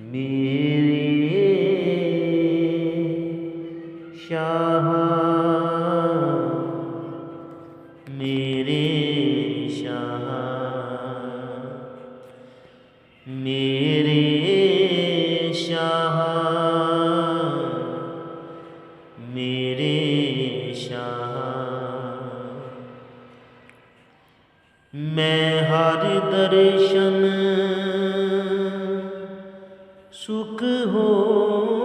ਮੇਰੇ ਸ਼ਾਹ ਮੇਰੇ ਸ਼ਾਹ ਮੇਰੇ ਸ਼ਾਹ। ਸੁਖ ਹੋ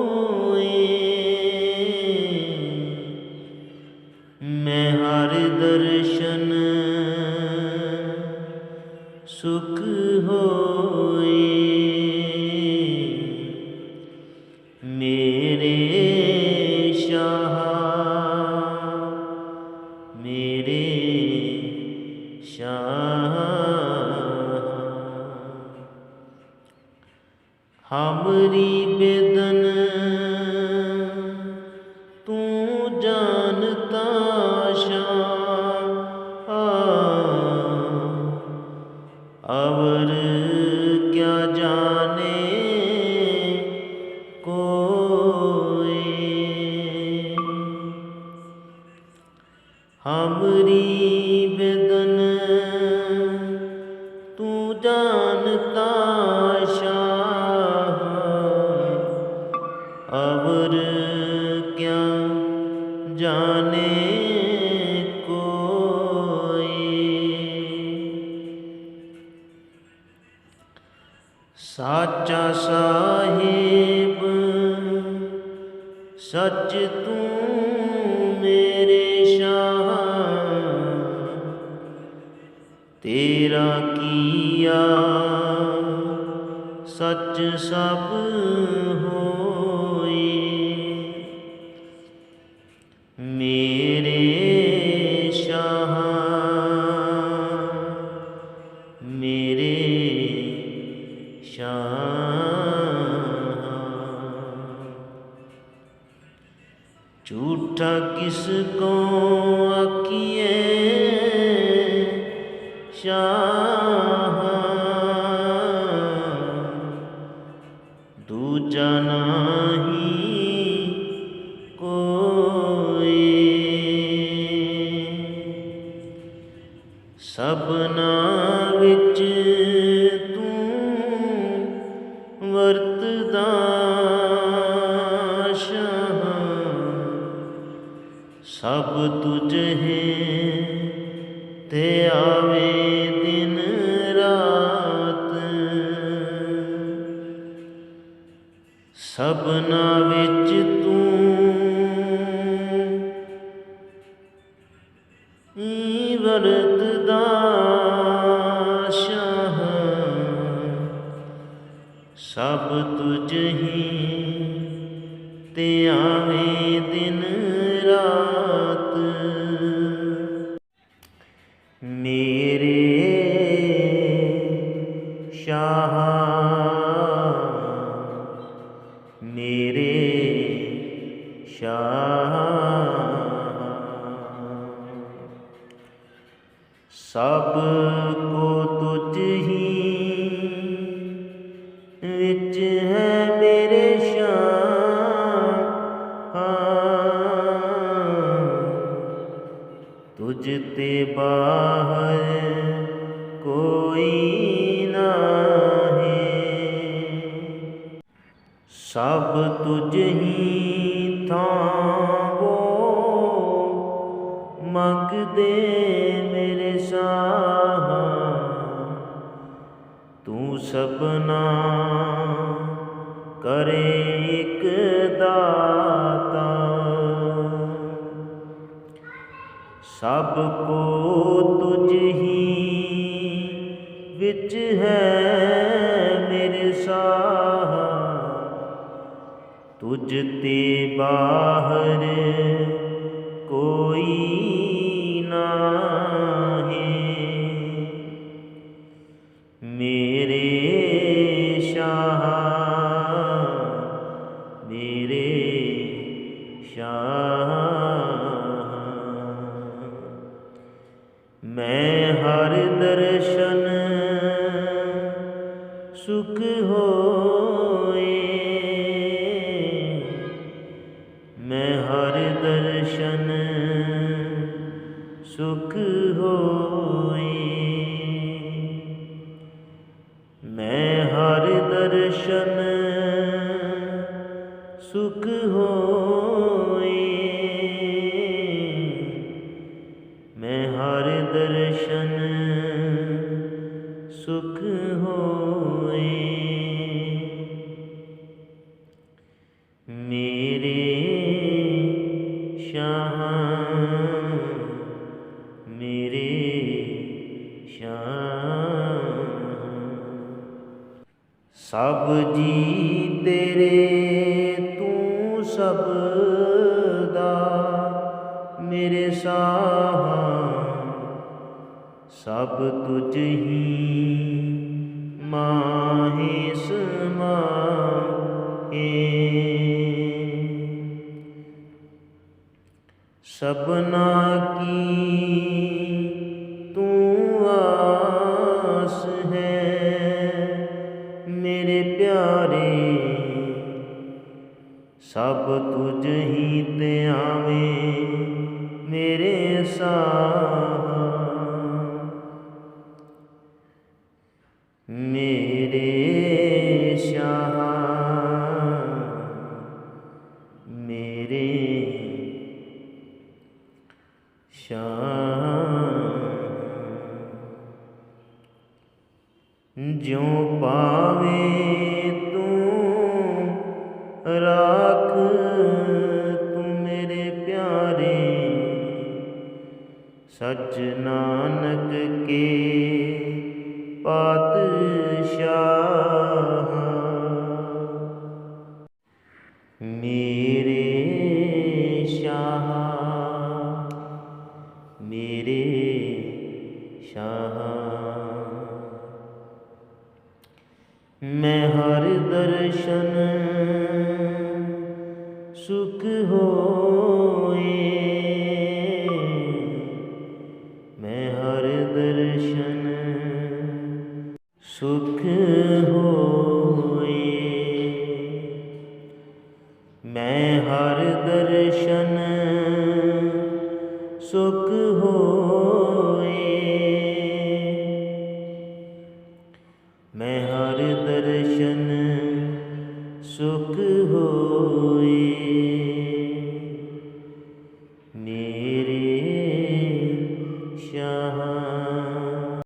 ਹਮਰੀ ਬੇਦਨ ਸਾਚਾ ਸਾਹਿਬ ਸੱਚ ਤੂੰ ਮੇਰੇ ਸ਼ਾਹ ਤੇਰਾ ਕੀਆ ਸੱਚ ਸਭ ਹੋ ਸ਼ਾਹ ਝੂਠਾ ਕਿਸ ਕੋ ਆਖੀਏ? ਸ਼ਾਹ ਦੂਜਾ ਨਾਹੀ ਤੂੰ ਵਰਤਦਾ ਸ਼ਾਹ। ਸਭ ਤੁਝ ਹੈ ਤੇ ਆਵੇ ਦਿਨ ਰਾਤ। ਸਭਨਾ ਵਿੱਚ ਸਭ ਤੁਝ ਹੀ ਤੇ ਆਵੇ ਦਿਨ ਰਾਤ। ਮੇਰੇ ਸ਼ਾਹ ਮੇਰੇ ਸ਼ਾਹ। ਸਭ ਤੁਝ ਹੀ ਥਾਵੋ ਮੰਗਦੇ ਮੇਰੇ ਸਾਹ, ਤੂੰ ਸਭਨਾ ਕਰੇ ਇੱਕ ਦਾਤਾ। ਸਭ ਕੋ ਤੁਝ ਹੀ ਵਿੱਚ ਹੈ ਮੇਰੇ ਸਾਹ। ਤੁਝ ਤੇ ਬਾਹਰ ਕੋਈ ਨਾਹੀ। ਮੇਰੇ ਸ਼ਾਹ ਮੇਰੇ ਸ਼ਾਹ। ਮੈਂ ਹਰ ਦਰਸ਼ਨ ਸੁਖ ਹੋਏ ਦਰਸ਼ਨ ਸੁਖ ਹੋਏ। ਮੈਂ ਹਰ ਦਰਸ਼ਨ ਸੁਖ ਹੋਏ। ਸਭ ਜੀ ਤੇਰੇ, ਤੂੰ ਸਭ ਦਾ। ਮੇਰੇ ਸਾਹ ਸਭ ਤੁਝ ਹੀ ਮਾਹੀ ਸਮਾਏ ਸਬਨਾ ਕੀ ਤੂੰ ਆਸ ਹੈ? ਪਿਆਰੇ ਸਭ ਤੁਝ ਹੀ ਤੇ ਆਵੇਂ ਮੇਰੇ ਸਾਹ। ਮੇਰੇ ਸ਼ਾਹ। ਜਿਉ ਪਾਵੇ ਤੂੰ ਰਾਖ ਤੂੰ ਮੇਰੇ ਪਿਆਰੇ। ਸੱਚ ਨਾਨਕ ਕੇ ਪਾਤ ਮੈਂ ਹਰ ਦਰਸ਼ਨ ਸੁਖ ਹੋਏ। ਮੈਂ ਹਰ ਦਰਸ਼ਨ ਸੁਖ ਹੋਏ। ਮੈਂ